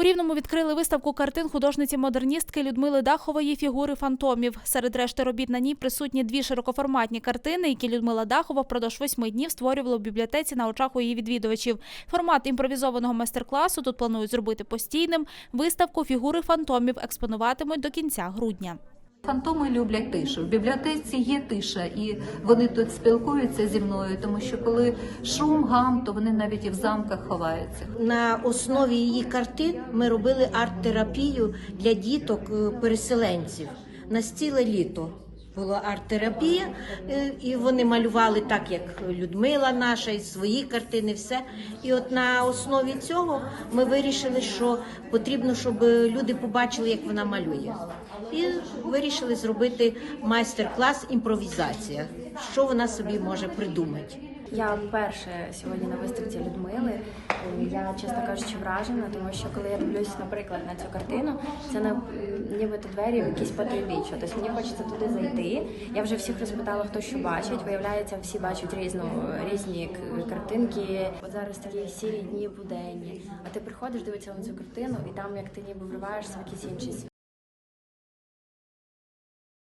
У Рівному відкрили виставку картин художниці-модерністки Людмили Дахової фігури фантомів. Серед решти робіт на ній присутні дві широкоформатні картини, які Людмила Дахова впродовж восьми днів створювала в бібліотеці на очах у її відвідувачів. Формат імпровізованого майстер-класу тут планують зробити постійним. Виставку фігури фантомів експонуватимуть до кінця грудня. Фантоми люблять тишу. В бібліотеці є тиша, і вони тут спілкуються зі мною, тому що коли шум, гам, то вони навіть і в замках ховаються. На основі її картин ми робили арт-терапію для діток е, переселенців на ціле літо. Була арт-терапія, е, і вони малювали так, як Людмила наша, і свої картини, все. І от на основі цього ми вирішили, що потрібно, щоб люди побачили, як вона малює. І вирішили зробити майстер-клас імпровізація, що вона собі може придумати. Я вперше сьогодні на виставці Людмили. Я, чесно кажучи, вражена, тому що коли я дивлюсь, наприклад, на цю картину, це нібито двері якісь потойбіччя. Тобто мені хочеться туди зайти. Я вже всіх розпитала, хто що бачить. Виявляється, всі бачать різну різні картинки. От зараз такі сірі дні буденні. А ти приходиш, дивишся на цю картину, і там як ти ніби вриваєшся в якийсь інший світ.